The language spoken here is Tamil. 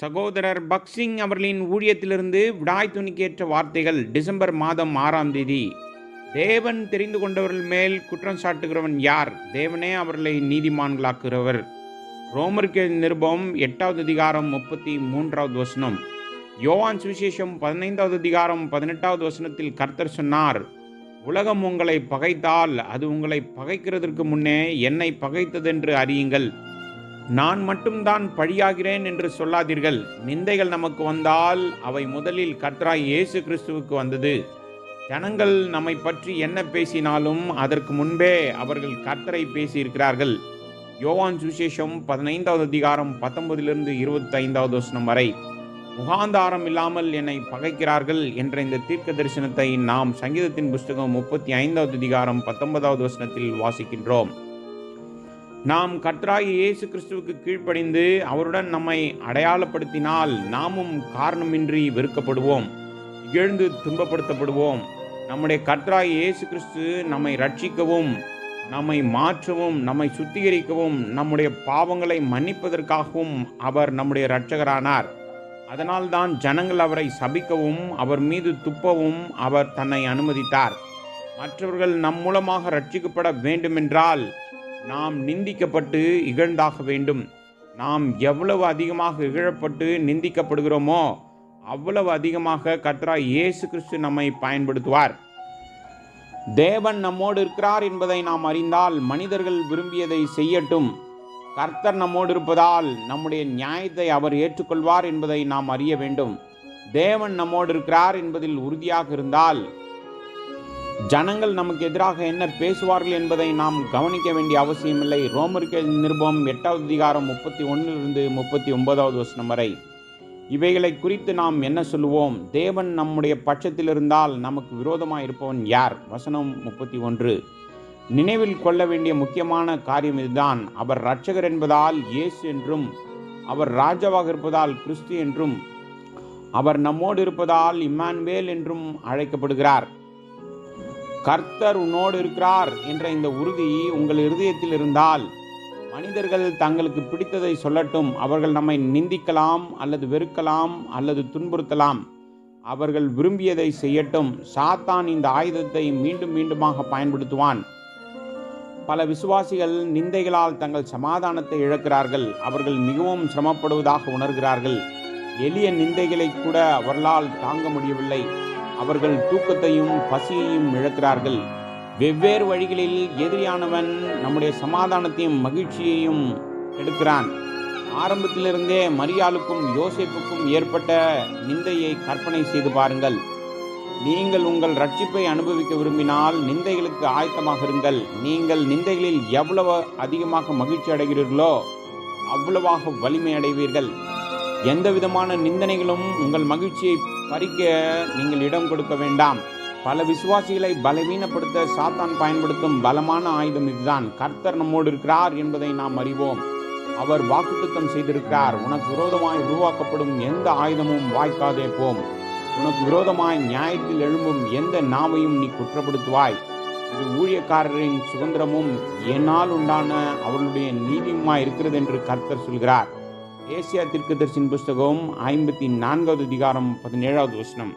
சகோதரர் பக்சிங் அவர்களின் ஊழியத்திலிருந்து விடாய் துணிக்கேற்ற வார்த்தைகள் டிசம்பர் மாதம் ஆறாம் தேதி. தேவன் தெரிந்து கொண்டவர்கள் மேல் குற்றம் சாட்டுகிறவன் யார்? தேவனே அவர்களை நீதிமான்களாக்குகிறவர். ரோமருக்கு நிருபம் எட்டாவது அதிகாரம் முப்பத்தி மூன்றாவது வசனம். யோவான் சுவிசேஷம் பதினைந்தாவது அதிகாரம் பதினெட்டாவது வசனத்தில் கர்த்தர் சொன்னார் உலகம் உங்களை பகைத்தால் அது உங்களை பகைக்கிறதற்கு முன்னே என்னை பகைத்ததென்று அறியுங்கள். நான் மட்டும்தான் பழியாகிறேன் என்று சொல்லாதீர்கள். நிந்தைகள் நமக்கு வந்தால் அவை முதலில் கர்த்தராய் இயேசு கிறிஸ்துவுக்கு வந்தது. ஜனங்கள் நம்மை பற்றி என்ன பேசினாலும் அதற்கு முன்பே அவர்கள் கர்த்தரை பேசியிருக்கிறார்கள். யோவான் சுசேஷம் பதினைந்தாவது அதிகாரம் பத்தொன்பதிலிருந்து இருபத்தி ஐந்தாவது வசனம் வரை. முகாந்தாரம் இல்லாமல் என்னை பகைக்கிறார்கள் என்ற இந்த தீர்க்க தரிசனத்தை நாம் சங்கீதத்தின் புஸ்தகம் முப்பத்தி ஐந்தாவது அதிகாரம் பத்தொன்பதாவது வசனத்தில் வாசிக்கின்றோம். நாம் கற்றாகி இயேசு கிறிஸ்துவுக்கு கீழ்ப்படிந்து அவருடன் நம்மை அடையாளப்படுத்தினால் நாமும் காரணமின்றி வெறுக்கப்படுவோம் இகழ்ந்து துன்பப்படுத்தப்படுவோம். நம்முடைய கர்த்தராகிய இயேசு கிறிஸ்து நம்மை ரட்சிக்கவும் நம்மை மாற்றவும் நம்மை சுத்திகரிக்கவும் நம்முடைய பாவங்களை மன்னிப்பதற்காகவும் அவர் நம்முடைய இரட்சகரானார். அதனால்தான் ஜனங்கள் அவரை சபிக்கவும் அவர் மீது துப்பவும் அவர் தன்னை அனுமதித்தார். மற்றவர்கள் நம் மூலமாக ரட்சிக்கப்பட வேண்டுமென்றால் நாம் நிந்திக்கப்பட்டு இகழ்ந்தாக வேண்டும். நாம் எவ்வளவு அதிகமாக இகழப்பட்டு நிந்திக்கப்படுகிறோமோ அவ்வளவு அதிகமாக கத்ரா இயேசு கிறிஸ்து நம்மை பயன்படுத்துவார். தேவன் நம்மோடு இருக்கிறார் என்பதை நாம் அறிந்தால் மனிதர்கள் விரும்பியதை செய்யட்டும். கர்த்தர் நம்மோடு இருப்பதால் நம்முடைய நியாயத்தை அவர் ஏற்றுக்கொள்வார் என்பதை நாம் அறிய வேண்டும். தேவன் நம்மோடு இருக்கிறார் என்பதில் உறுதியாக இருந்தால் ஜனங்கள் நமக்கு எதிராக என்ன பேசுவார்கள் என்பதை நாம் கவனிக்க வேண்டிய அவசியமில்லை. ரோமருக்கு நிருபம் எட்டாவது அதிகாரம் முப்பத்தி ஒன்றிலிருந்து முப்பத்தி ஒன்பதாவது வசனம் வரை. இவைகளை குறித்து நாம் என்ன சொல்லுவோம்? தேவன் நம்முடைய பட்சத்தில் இருந்தால் நமக்கு விரோதமாக இருப்பவன் யார்? வசனம் முப்பத்தி ஒன்று. நினைவில் கொள்ள வேண்டிய முக்கியமான காரியம் இதுதான். அவர் இரட்சகர் என்பதால் இயேசு என்றும் அவர் ராஜாவாக இருப்பதால் கிறிஸ்து என்றும் அவர் நம்மோடு இருப்பதால் இம்மான்வேல் என்றும் அழைக்கப்படுகிறார். கர்த்தர் உன்னோடு இருக்கிறார் என்ற இந்த உறுதி உங்கள் இருதயத்தில் இருந்தால் மனிதர்கள் தங்களுக்கு பிடித்ததை சொல்லட்டும். அவர்கள் நம்மை நிந்திக்கலாம் அல்லது வெறுக்கலாம் அல்லது துன்புறுத்தலாம். அவர்கள் விரும்பியதை செய்யட்டும். சாத்தான் இந்த ஆயுதத்தை மீண்டும் மீண்டுமாக பயன்படுத்துவான். பல விசுவாசிகள் நிந்தைகளால் தங்கள் சமாதானத்தை இழக்கிறார்கள். அவர்கள் மிகவும் சிரமப்படுவதாக உணர்கிறார்கள். எளிய நிந்தைகளை கூட அவர்களால் தாங்க முடியவில்லை. அவர்கள் தூக்கத்தையும் பசியையும் இழக்கிறார்கள். வெவ்வேறு வழிகளில் எதிரியானவன் நம்முடைய சமாதானத்தையும் மகிழ்ச்சியையும் எடுக்கிறான். ஆரம்பத்திலிருந்தே மரியாளுக்கும் யோசிப்புக்கும் ஏற்பட்ட நிந்தையை கற்பனை செய்து பாருங்கள். நீங்கள் உங்கள் ரட்சிப்பை அனுபவிக்க விரும்பினால் நிந்தைகளுக்கு ஆயத்தமாக இருங்கள். நீங்கள் நிந்தைகளில் எவ்வளவு அதிகமாக மகிழ்ச்சி அடைகிறீர்களோ அவ்வளவாக வலிமை அடைவீர்கள். எந்த விதமான நிந்தனைகளும் உங்கள் மகிழ்ச்சியை பறிக்க நீங்கள் இடம் கொடுக்க வேண்டாம். பல விசுவாசிகளை பலவீனப்படுத்த சாத்தான் பயன்படுத்தும் பலமான ஆயுதம் இதுதான். கர்த்தர் நம்மோடு இருக்கிறார் என்பதை நாம் அறிவோம். அவர் வாக்குத்தம் செய்திருக்கிறார். உனக்கு விரோதமாய் உருவாக்கப்படும் எந்த ஆயுதமும் வாய்க்காதே போம். உனக்கு விரோதமாய் நியாயத்தில் எழும்பும் எந்த நாவையும் நீ குற்றப்படுத்துவாய். இது ஊழியக்காரரின் சுதந்திரமும் என்னால் உண்டான அவர்களுடைய நீதியுமாய் இருக்கிறது என்று கர்த்தர் சொல்கிறார். ஏசியா தீர்க்கதரிசின் புஸ்தகம் ஐம்பத்தி நான்காவது அதிகாரம் பதினேழாவது வசனம்.